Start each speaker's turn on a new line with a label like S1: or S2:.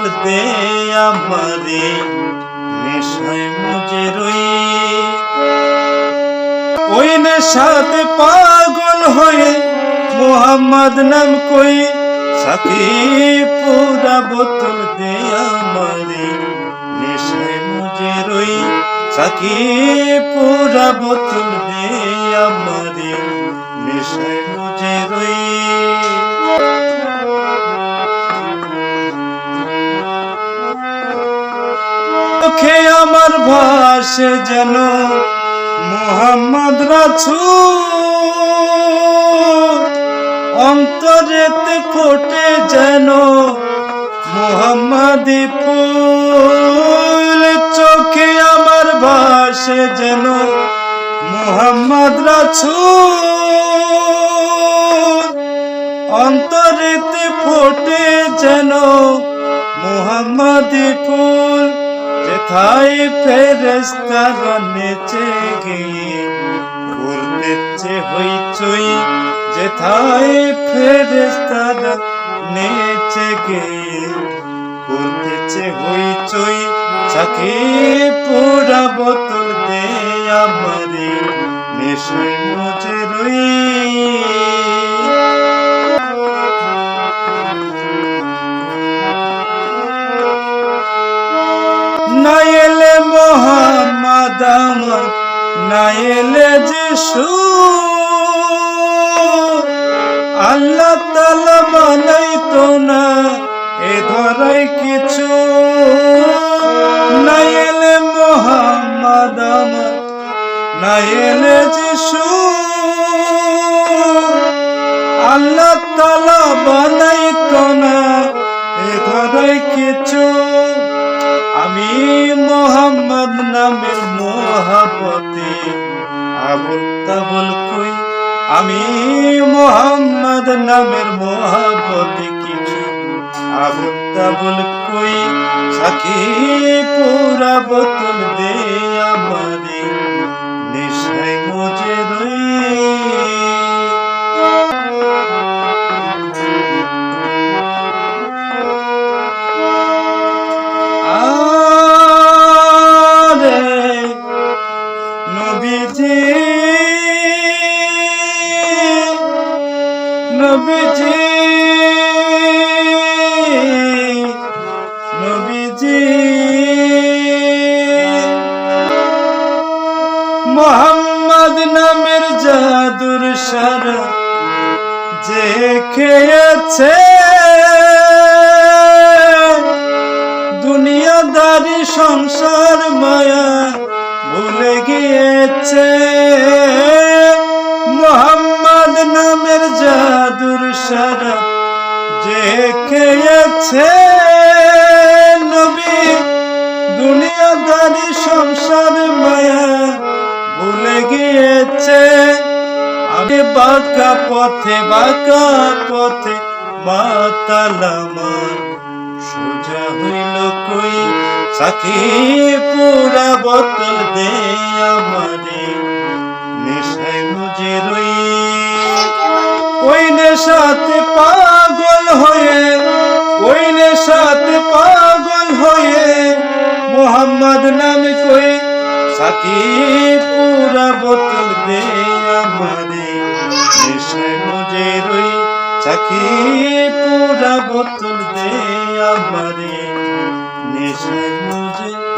S1: বোতল দে আমারে, নেশায় মুজে রই ওই নেশাতে পাগল হয়ে মোহাম্মদ নাম কই সাকি পুরা বোতল দে আমারে, নেশায় মুজে রই সাকি পুরা বোতল দে ভাসে যেন মোহাম্মদ রাছু অন্তরেতে ফোটে যেন মোহাম্মদি ফুল। চোখে আমার ভাসে যেন মোহাম্মদ রাছু অন্তরেতে ফোটে যেন মোহাম্মদি ফুল। যেথায় ফেরেস্তারা নেচে গিয়ে করতেছে হইচই যেথায় ফেরেস্তারা নেচে গিয়ে করতেছে হইচই সাকি পুরা বোতল দে আমারে নেশায় আমার না এলে যিশু। আল্লাহ তালা বানাই তো না, এ ধরাই কিছু। না এলে মোহাম্মদ আমার না এলে যিশু। আল্লাহ তালা বানাই মোহাবতে আবুল তাবুল কই। আমি মোহাম্মদ নামের মহাবতে কিছু। আবুল তাবুল কই সাকি পুরা বোতল দে আমারে নবীজি। নবীজি। মোহাম্মদ নামের জাদুর সারা যে খেয়েছে। দুনিয়াদারি সংসার মায়া ভুলে গিয়েছে। সারা যে খেয়েছে নবী, দুনিয়াদারি সংসার মায়া ভুলে গিয়েছে। আমি বাঁকা পথে বাঁকা পথে মাতালামার সোজা হইল কই? সাকি পুরা বোতল দে আমারে। নেশায় মোহাম্মদ নামে কই? সাথি পুরা বোতল দে আমারে। নেশায় মুজে রই। সাথি পুরা বোতল দে আমারে। নেশায়